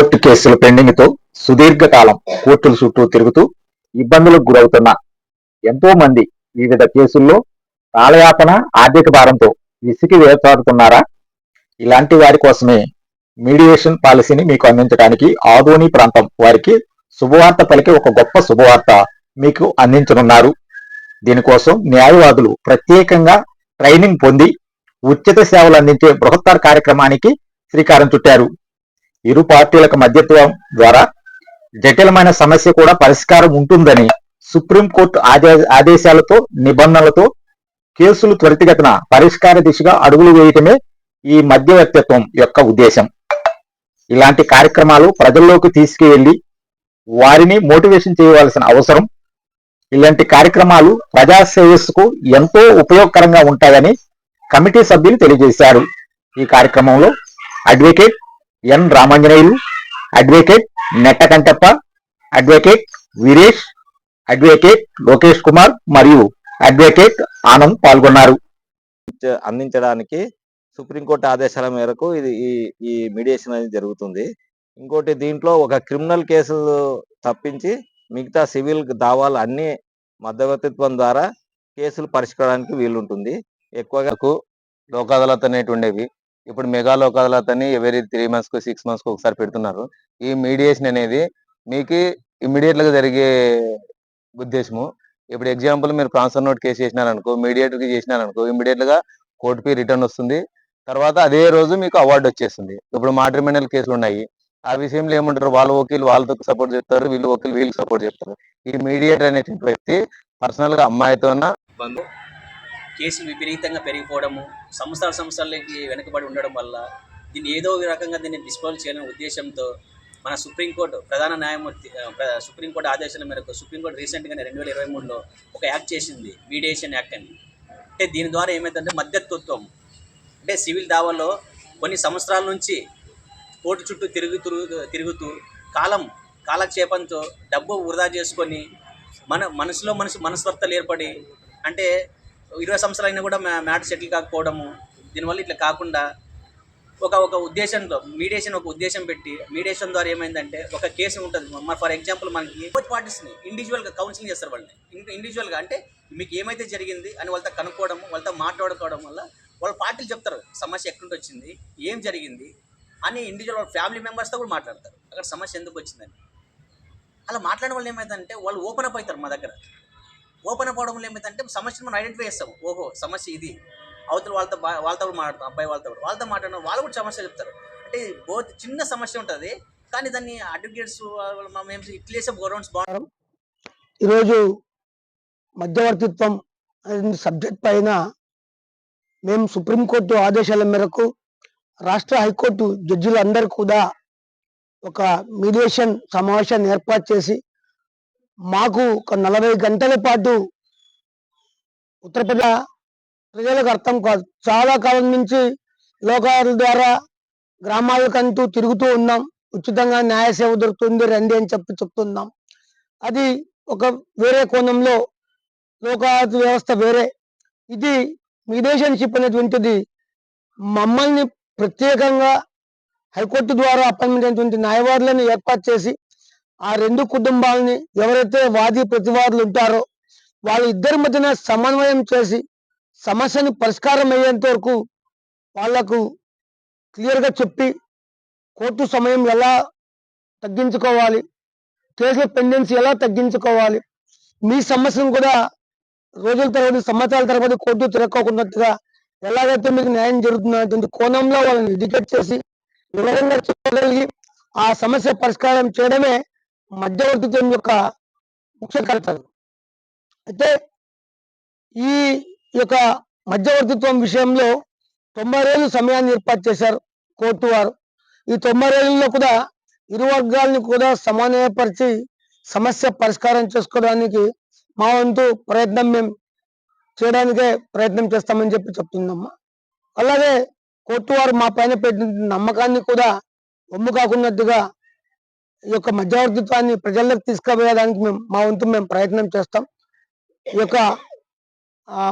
Court కేసుల పెండింగ్తో సుదీర్ఘకాలం కోర్టుల చుట్టూ తిరుగుతూ ఇబ్బందులకు గురవుతున్న ఎంతో మంది వివిధ కేసుల్లో కాలయాపన ఆర్థిక భారంతో విసిగి వేటాడుతున్నారా? ఇలాంటి వారి కోసమే మీడియేషన్ పాలసీని మీకు అందించడానికి ఆదోని ప్రాంతం వారికి శుభవార్త పలికి ఒక గొప్ప శుభవార్త మీకు అందించనున్నారు. దీనికోసం న్యాయవాదులు ప్రత్యేకంగా ట్రైనింగ్ పొంది ఉచిత సేవలు అందించే బృహత్తర కార్యక్రమానికి శ్రీకారం చుట్టారు. ఇరు పార్టీలకు మధ్యత్వం ద్వారా జటిలమైన సమస్య కూడా పరిష్కారం ఉంటుందని సుప్రీంకోర్టు ఆదే- ఆదేశాలతో నిబంధనలతో కేసులు త్వరితగతిన పరిష్కార దిశగా అడుగులు వేయటమే ఈ మధ్యవర్తిత్వం యొక్క ఉద్దేశం. ఇలాంటి కార్యక్రమాలు ప్రజల్లోకి తీసుకువెళ్ళి వారిని మోటివేషన్ చేయవలసిన అవసరం. ఇలాంటి కార్యక్రమాలు ప్రజా శ్రేయస్సుకు ఎంతో ఉపయోగకరంగా ఉంటాయని కమిటీ సభ్యులు తెలియజేశారు. ఈ కార్యక్రమంలో advocate N Ramanjaneyulu advocate Nettakantappa advocate Veeresh advocate Lokesh Kumar మరియు అడ్వకేట్ ఆనంద్ పాల్గొన్నారు. అందించడానికి సుప్రీంకోర్టు ఆదేశాల మేరకు ఇది ఈ ఈ మీడియేషన్ అనేది జరుగుతుంది. ఇంకోటి దీంట్లో ఒక క్రిమినల్ కేసులు తప్పించి మిగతా సివిల్ దావాలు అన్ని మధ్యవర్తిత్వం ద్వారా కేసులు పరిష్కారానికి వీలుంటుంది. ఎక్కువగా లోక్ అదాలత్ ఉండేవి ఇప్పుడు మెగాలో లోక్ ఎవరీ త్రీ మంత్స్కు సిక్స్ మంత్స్కు ఒకసారి పెడుతున్నారు. ఈ మీడియేషన్ అనేది మీకు ఇమ్మీడియట్గా జరిగే ఉద్దేశము. ఇప్పుడు ఎగ్జాంపుల్ మీరు ట్రాన్స్ఫర్ నోట్ కేసు చేసినారనుకో మీడియేట్కి చేసినారనుకో ఇమ్మీడియట్గా కోర్టు ఫీ రిటర్న్ వస్తుంది. తర్వాత అదే రోజు మీకు అవార్డు వచ్చేస్తుంది. ఇప్పుడు మాట్రిమినల్ కేసులు ఉన్నాయి. ఆ విషయంలో ఏమంటారు? వాళ్ళ వకీలు వాళ్ళతో సపోర్ట్ చేస్తారు వీళ్ళు వకీలు వీళ్ళకి సపోర్ట్ చేస్తారు. ఈ మీడియేటర్ అనేటువంటి వ్యక్తి పర్సనల్గా అమ్మాయితో కేసులు విపరీతంగా పెరిగిపోవడము సంవత్సరాల సంవత్సరాలకి వెనుకబడి ఉండడం వల్ల దీన్ని ఏదో ఒక రకంగా దీన్ని డిస్పోజ్ చేయాలనే ఉద్దేశంతో మన సుప్రీంకోర్టు ప్రధాన న్యాయమూర్తి సుప్రీంకోర్టు ఆదేశాల మేరకు సుప్రీంకోర్టు రీసెంట్గానే రెండు వేల ఇరవై మూడులో ఒక యాక్ట్ చేసింది మీడియేషన్ యాక్ట్ అని. అంటే దీని ద్వారా ఏమైందంటే మధ్యత్వత్వం అంటే సివిల్ దావాలో కొన్ని సంవత్సరాల నుంచి కోర్టు చుట్టూ తిరుగుతూ తిరుగుతూ కాలం కాలక్షేపంతో డబ్బు వృధా చేసుకొని మన మనసులో మనసు మనస్పర్ధలు ఏర్పడి అంటే ఇరవై సంవత్సరాలు అయినా కూడా మ్యాటర్ సెటిల్ కాకపోవడము దీనివల్ల ఇట్లా కాకుండా ఒక ఒక ఉద్దేశంతో మీడియేషన్ ఒక ఉద్దేశం పెట్టి మీడియేషన్ ద్వారా ఏమైందంటే ఒక కేసు ఉంటుంది. మరి ఫర్ ఎగ్జాంపుల్ మనకి బోత్ పార్టీస్ని ఇండివిజువల్గా కౌన్సిలింగ్ చేస్తారు వాళ్ళని. ఇంక ఇండివిజువల్గా అంటే మీకు ఏమైతే జరిగింది అని వాళ్ళతో కనుక్కోవడం వాళ్ళతో మాట్లాడుకోవడం వల్ల వాళ్ళ పార్టీలు చెప్తారు సమస్య ఎక్కడి వచ్చింది ఏం జరిగింది? అని ఇండివిజువల్ వాళ్ళ ఫ్యామిలీ మెంబర్స్తో కూడా మాట్లాడతారు. అక్కడ సమస్య ఎందుకు వచ్చిందని? అలా మాట్లాడే వాళ్ళు ఏమైందంటే వాళ్ళు ఓపెన్ అప్ అవుతారు మా దగ్గర. ఓపెన్ అవ్వడం వల్ల ఏమైందంటే సమస్యను మనం ఐడెంటిఫై చేస్తాం ఓహో సమస్య ఇది. అవతల వాళ్ళతో వాళ్ళతో కూడా మాట్లాడతాం అబ్బాయి వాళ్ళతో కూడా. వాళ్ళతో మాట్లాడడం వాళ్ళు కూడా సమస్య చెప్తారు. అంటే బోత్ చిన్న సమస్య ఉంటుంది కానీ దాన్ని అడ్వకేట్స్ మేము ఇట్లేసే గవర్నమెంట్స్ బాగుంటారు ఈరోజు మధ్యవర్తిత్వం అనే సబ్జెక్ట్ పైన మేము సుప్రీంకోర్టు ఆదేశాల మేరకు రాష్ట్ర హైకోర్టు జడ్జిలందరూ కూడా ఒక మీడియేషన్ సమావేశాన్ని ఏర్పాటు చేసి మాకు ఒక నలభై గంటల పాటు ఉత్తరప్రదేశ్ ప్రజలకు అర్థం కాదు. చాలా కాలం నుంచి లోకాల ద్వారా గ్రామాలకంటూ తిరుగుతూ ఉన్నాం. ఉచితంగా న్యాయ సేవ దొరుకుతుంది. రండి అని చెప్పి చెప్తున్నాం. అది ఒక వేరే కోణంలో లోకాయత వ్యవస్థ వేరే. ఇది మీడియేషన్షిప్ అనేటువంటిది మమ్మల్ని ప్రత్యేకంగా హైకోర్టు ద్వారా అపాయింట్మెంట్ అయినటువంటి న్యాయవాదులను ఏర్పాటు చేసి ఆ రెండు కుటుంబాలని ఎవరైతే వాది ప్రతివాదులు ఉంటారో వాళ్ళ ఇద్దరి మధ్యన సమన్వయం చేసి సమస్యను పరిష్కారం అయ్యేంత వరకు వాళ్ళకు క్లియర్గా చెప్పి కోర్టు సమయం ఎలా తగ్గించుకోవాలి కేసుల పెండెన్సీ ఎలా తగ్గించుకోవాలి మీ సమస్యను కూడా రోజుల తర్వాత సంవత్సరాల తర్వాత కోర్టు తిరగకోకున్నట్టుగా ఎలాగైతే మీకు న్యాయం జరుగుతున్నటువంటి కోణంలో వాళ్ళని ఎడ్యుకేట్ చేసి వివరంగా చెప్పగలిగి ఆ సమస్య పరిష్కారం చేయడమే మధ్యవర్తిత్వం యొక్క ముఖ్య కర్తవ్యం అయితే ఈ యొక్క మధ్యవర్తిత్వం విషయంలో తొంభై రోజులు సమయాన్ని ఏర్పాటు చేశారు కోర్టు వారు. ఈ తొంభై రోజుల్లో కూడా ఇరు వర్గాలను కూడా సమన్వయపరిచి సమస్య పరిష్కారం చేసుకోవడానికి మా వంతు ప్రయత్నం మేము చేయడానికే ప్రయత్నం చేస్తామని చెప్పి చెప్తుందమ్మా. అలాగే కోర్టు వారు మా పైన పెట్టిన నమ్మకాన్ని కూడా ఒమ్ము కాకున్నట్టుగా ఈ యొక్క మధ్యవర్తిత్వాన్ని ప్రజల్లోకి తీసుకుపోయేదానికి మేము మా వంతు మేము ప్రయత్నం చేస్తాం. ఈ యొక్క ఆ,